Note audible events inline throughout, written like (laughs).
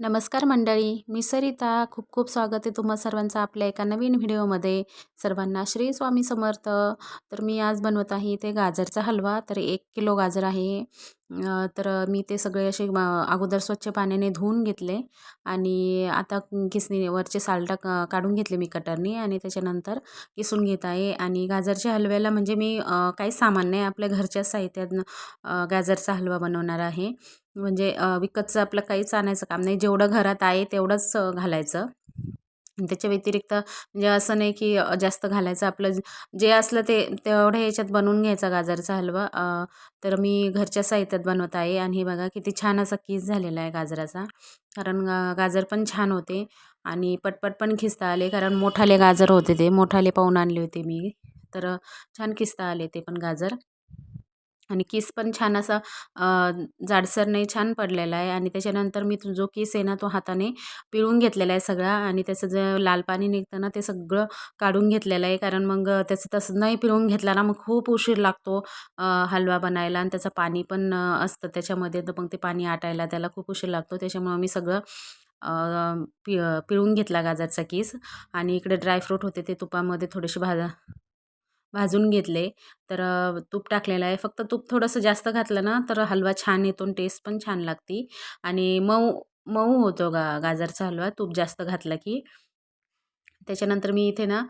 नमस्कार मंडळी मी सरिता. खूप खूप स्वागत आहे तुम्हा सर्वांचं आपल्या एका नवीन व्हिडिओमध्ये. सर्वांना श्री स्वामी समर्थ. तर मी आज बनवत आहे ते गाजरचा हलवा. तर एक किलो गाजर आहे. तर मी ते सगळे असे अगोदर स्वच्छ पाण्याने धुवून घेतले आणि आता किसणी वरचे सालटा क- काढून घेतले मी कटरनी आणि त्याच्यानंतर किसून घेत आहे. आणि गाजरच्या हलव्याला म्हणजे मी काही सामान नाही आपल्या घरच्या साहित्यातनं गाजरचा हलवा बनवणार आहे. म्हणजे विकतचं आपलं काहीच आणायचं काम नाही. जेवढं घरात आहे तेवढंच घालायचं. त्याच्या व्यतिरिक्त म्हणजे असं नाही की जास्त घालायचं. आपलं जे असलं ते तेवढ्या याच्यात बनवून घ्यायचा गाजरचा हलवा. तर मी घरच्या साहित्यात बनवत आहे आणि हे बघा किती छान असा किस झालेला आहे गाजराचा. कारण गाजर पण छान होते आणि पटपट पण खिसता आले. कारण मोठाले गाजर होते ते. मोठाले पाहून आणले होते मी. तर छान खिसता आले ते पण गाजर. आणि किस पण छान असा जाडसर नाही छान पडलेला आहे. आणि त्याच्यानंतर मी जो किस आहे ना तो हाताने पिळून घेतलेला आहे सगळा. आणि त्याचं जे लाल पाणी निघतं ना ते सगळं काढून घेतलेलं आहे. कारण मग त्याचं तसं नाही पिळून घेतला ना मग खूप उशीर लागतो हलवा बनायला. आणि त्याचं पाणी पण असतं त्याच्यामध्ये. तर मग ते पाणी आटायला त्याला खूप उशीर लागतो. त्याच्यामुळं मी सगळं पि पिळून घेतला गाजरचा केस आणि इकडे ड्रायफ्रूट होते ते तुपामध्ये थोडेसे भाजा भाजून घेतले. तर तूप टाकलेलं आहे. फक्त तूप थोडंसं जास्त घातलं ना तर हलवा छान येतो आणि टेस्ट पण छान लागते. आणि मऊ मऊ होतो गा गाजरचा हलवा. तूप जास्त घातला की. त्याच्यानंतर मी इथे ना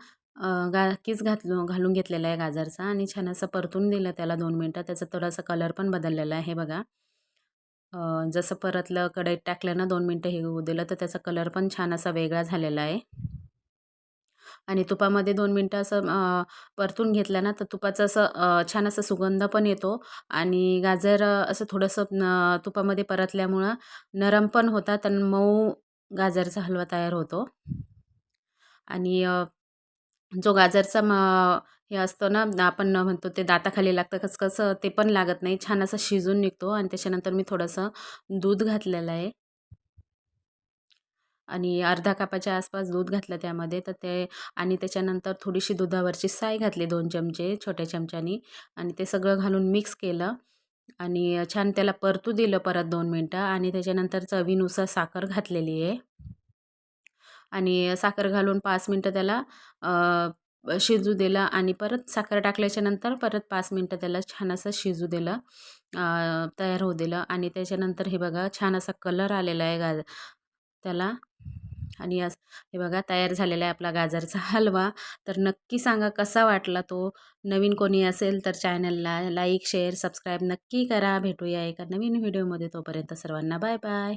गा कीच घातलो घालून घेतलेला आहे गाजरचा आणि छान असं परतून दिलं त्याला दोन मिनटं. त्याचा थोडासा कलर पण बदललेला आहे बघा. जसं परतलं कढईत टाकलं ना दोन मिनटं हे होऊ दिलं तर त्याचा कलर पण छान असा वेगळा झालेला आहे. आणि तुपामध्ये दोन मिनटं असं परतून घेतलं ना तर तुपाचं असं छान असं सुगंध पण येतो. आणि गाजर असं थोडंसं तुपामध्ये परतल्यामुळं नरम पण होतात आणि मऊ गाजरचा हलवा तयार होतो. आणि जो गाजरचा म हे असतो ना आपण म्हणतो ते दाताखाली लागतं कसं ते पण लागत नाही. छान असं शिजून निघतो आणि त्याच्यानंतर मी थोडंसं दूध घातलेलं आहे. आणि अर्धा कापाच्या आसपास दूध घातलं त्यामध्ये तर ते आणि त्याच्यानंतर थोडीशी दुधावरची साय घातली दोन चमचे छोट्या चमच्यानी आणि ते सगळं घालून मिक्स केलं आणि छान त्याला परतू दिलं परत दोन मिनटं आणि त्याच्यानंतर चवीनुसार साखर घातलेली आहे. आणि साखर घालून पाच मिनटं त्याला शिजू दिलं आणि परत साखर टाकल्याच्यानंतर परत पाच मिनटं त्याला छान असं शिजू दिलं तयार होऊ दिलं आणि त्याच्यानंतर हे बघा छान असा कलर आलेला आहे गा त्याला. आणि आज हे बघा तयार झालेला आहे आपला गाजरचा (laughs) हलवा. तर नक्की सांगा कसा वाटला तो? नवीन कोणी असेल तर चॅनलला लाईक शेअर सबस्क्राईब नक्की करा. भेटूया एका नवीन व्हिडिओमध्ये. तोपर्यंत सर्वांना बाय बाय.